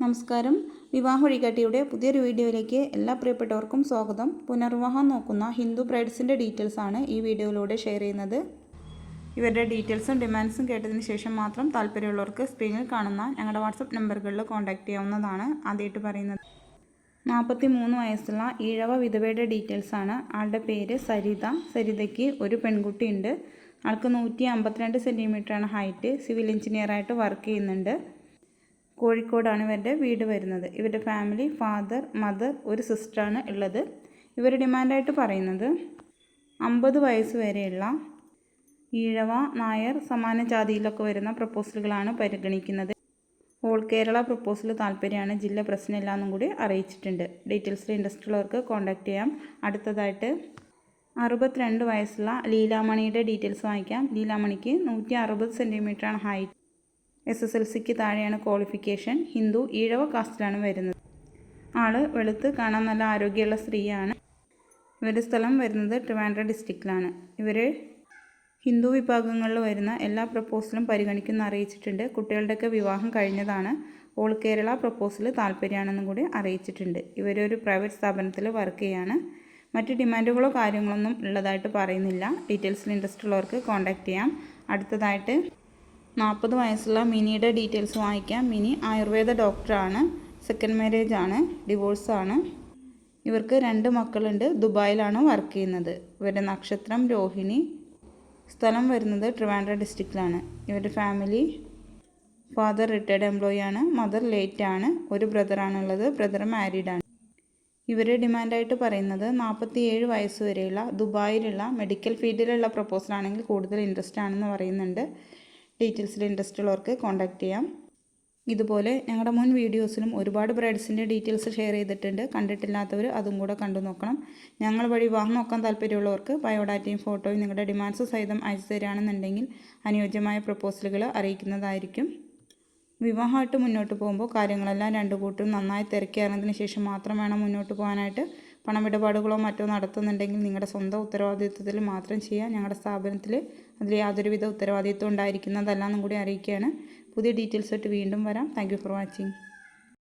നമസ്കാരം. വിവാഹ വഴികാട്ടിയുടെ പുതിയൊരു വീഡിയോയിലേക്ക് എല്ലാ പ്രിയപ്പെട്ടവർക്കും സ്വാഗതം. പുനർവിവാഹം നോക്കുന്ന ഹിന്ദു ബ്രൈഡ്സിന്റെ ഡീറ്റെയിൽസ് ആണ് ഈ വീഡിയോയിലൂടെ ഷെയർ ചെയ്യുന്നത്. ഇവരുടെ ഡീറ്റെയിൽസും ഡിമാൻഡ്സും കേട്ടതിന് ശേഷം മാത്രം താല്പര്യമുള്ളവർക്ക് സ്ക്രീനിൽ കാണുന്ന ഞങ്ങളുടെ വാട്സപ്പ് നമ്പറുകളിൽ കോൺടാക്റ്റ് ചെയ്യാവുന്നതാണ് ആദ്യമായിട്ട് പറയുന്നത്. നാൽപ്പത്തി മൂന്ന് വയസ്സുള്ള ഈഴവ വിധവയുടെ ഡീറ്റെയിൽസാണ് ആളുടെ പേര് സരിത. സരിതയ്ക്ക് ഒരു പെൺകുട്ടിയുണ്ട്. ആൾക്ക് നൂറ്റി അമ്പത്തിരണ്ട് സെന്റിമീറ്ററാണ് ഹൈറ്റ്. സിവിൽ എഞ്ചിനീയറായിട്ട് വർക്ക് ചെയ്യുന്നുണ്ട്. കോഴിക്കോടാണ് ഇവരുടെ വീട് വരുന്നത്. ഇവരുടെ ഫാമിലി ഫാദർ മദർ ഒരു സിസ്റ്ററാണ് ഉള്ളത്. ഇവർ ഡിമാൻഡായിട്ട് പറയുന്നത് അമ്പത് വയസ്സ് വരെയുള്ള ഈഴവ നായർ സമാന ജാതിയിലൊക്കെ വരുന്ന പ്രപ്പോസലുകളാണ് പരിഗണിക്കുന്നത്. ഓൾ കേരള പ്രപ്പോസൽ താല്പര്യമാണ്. ജില്ല പ്രശ്നമില്ല എന്നും കൂടി അറിയിച്ചിട്ടുണ്ട്. ഡീറ്റെയിൽസ് ഇൻട്രസ്റ്റ് ഉള്ളവർക്ക് കോൺടാക്റ്റ് ചെയ്യാം. അടുത്തതായിട്ട് അറുപത്തിരണ്ട് വയസ്സുള്ള ലീലാമണിയുടെ ഡീറ്റെയിൽസ് വാങ്ങിക്കാം ലീലാമണിക്ക് നൂറ്റി അറുപത് സെന്റിമീറ്ററാണ് ഹൈറ്റ് എസ് എസ് എൽ സിക്ക് താഴെയാണ് ക്വാളിഫിക്കേഷൻ ഹിന്ദു ഈഴവ കാസ്റ്റിലാണ് വരുന്നത്. ആൾ വെളുത്ത് കാണാൻ നല്ല ആരോഗ്യമുള്ള സ്ത്രീയാണ്. ഇവരുടെ സ്ഥലം വരുന്നത് ട്രിവാൻഡ്ര ഡിസ്ട്രിക്റ്റിലാണ് ഇവർ ഹിന്ദു വിഭാഗങ്ങളിൽ വരുന്ന എല്ലാ പ്രപ്പോസലും പരിഗണിക്കുന്ന അറിയിച്ചിട്ടുണ്ട്. കുട്ടികളുടെയൊക്കെ വിവാഹം കഴിഞ്ഞതാണ്. ഓൾ കേരള പ്രപ്പോസൽ താല്പര്യമാണെന്നും കൂടി അറിയിച്ചിട്ടുണ്ട്. ഇവരൊരു പ്രൈവറ്റ് സ്ഥാപനത്തിൽ വർക്ക് ചെയ്യാണ്. മറ്റ് ഡിമാൻഡുകളോ കാര്യങ്ങളൊന്നും ഉള്ളതായിട്ട് പറയുന്നില്ല. ഡീറ്റെയിൽസിൽ ഇൻട്രസ്റ്റ് ഉള്ളവർക്ക് കോൺടാക്റ്റ് ചെയ്യാം. അടുത്തതായിട്ട് നാൽപ്പത് വയസ്സുള്ള മിനിയുടെ ഡീറ്റെയിൽസ് വാങ്ങിക്കാം. മിനി ആയുർവേദ ഡോക്ടറാണ്. സെക്കൻഡ് മാരേജ് ആണ് ഡിവോഴ്സാണ്. ഇവർക്ക് രണ്ട് മക്കളുണ്ട്. ദുബായിലാണ് വർക്ക് ചെയ്യുന്നത്. ഇവരുടെ നക്ഷത്രം രോഹിണി. സ്ഥലം വരുന്നത് ട്രിവാൻഡ്ര ഡിസ്ട്രിക്റ്റിലാണ്. ഇവരുടെ ഫാമിലി ഫാദർ റിട്ടയർഡ് എംപ്ലോയി ആണ് മദർ ലേറ്റ് ആണ് ഒരു ബ്രദറാണുള്ളത്. ബ്രദർ മാരീഡ് ആണ് ഇവരെ ഡിമാൻഡായിട്ട് പറയുന്നത് നാൽപ്പത്തി ഏഴ് വയസ്സ് വരെയുള്ള ദുബായിലുള്ള മെഡിക്കൽ ഫീൽഡിലുള്ള പ്രപ്പോസലാണെങ്കിൽ കൂടുതൽ ഇൻട്രസ്റ്റ് ആണെന്ന് പറയുന്നുണ്ട്. ഡീറ്റെയിൽസിൽ ഇൻട്രസ്റ്റ് ഉള്ളവർക്ക് കോൺടാക്റ്റ് ചെയ്യാം. ഇതുപോലെ ഞങ്ങളുടെ മുൻ വീഡിയോസിലും ഒരുപാട് ബ്രൈഡ്സിന്റെ ഡീറ്റെയിൽസ് ഷെയർ ചെയ്തിട്ടുണ്ട്. കണ്ടിട്ടില്ലാത്തവർ അതും കൂടെ കണ്ടു നോക്കണം. ഞങ്ങൾ വഴി വിവാഹം നോക്കാൻ താല്പര്യമുള്ളവർക്ക് ബയോഡാറ്റയും ഫോട്ടോയും നിങ്ങളുടെ ഡിമാൻഡ്സ് സഹിതം അയച്ചു തരികയാണെന്നുണ്ടെങ്കിൽ അനുയോജ്യമായ പ്രപ്പോസലുകൾ അറിയിക്കുന്നതായിരിക്കും. വിവാഹമായിട്ട് മുന്നോട്ട് പോകുമ്പോൾ കാര്യങ്ങളെല്ലാം രണ്ടു കൂട്ടും നന്നായി തിരക്കിയറിഞ്ഞതിന് ശേഷം മാത്രം വേണം മുന്നോട്ട് പോകാനായിട്ട്. പണമിടപാടുകളോ മറ്റോ നടത്തുന്നുണ്ടെങ്കിൽ നിങ്ങളുടെ സ്വന്തം ഉത്തരവാദിത്വത്തിൽ മാത്രം ചെയ്യുക. ഞങ്ങളുടെ സ്ഥാപനത്തിൽ അതിൽ യാതൊരുവിധ ഉത്തരവാദിത്വം ഉണ്ടായിരിക്കുന്നതല്ല എന്നും കൂടി അറിയിക്കുകയാണ്. പുതിയ ഡീറ്റെയിൽസ് ആയിട്ട് വീണ്ടും വരാം. Thank for watching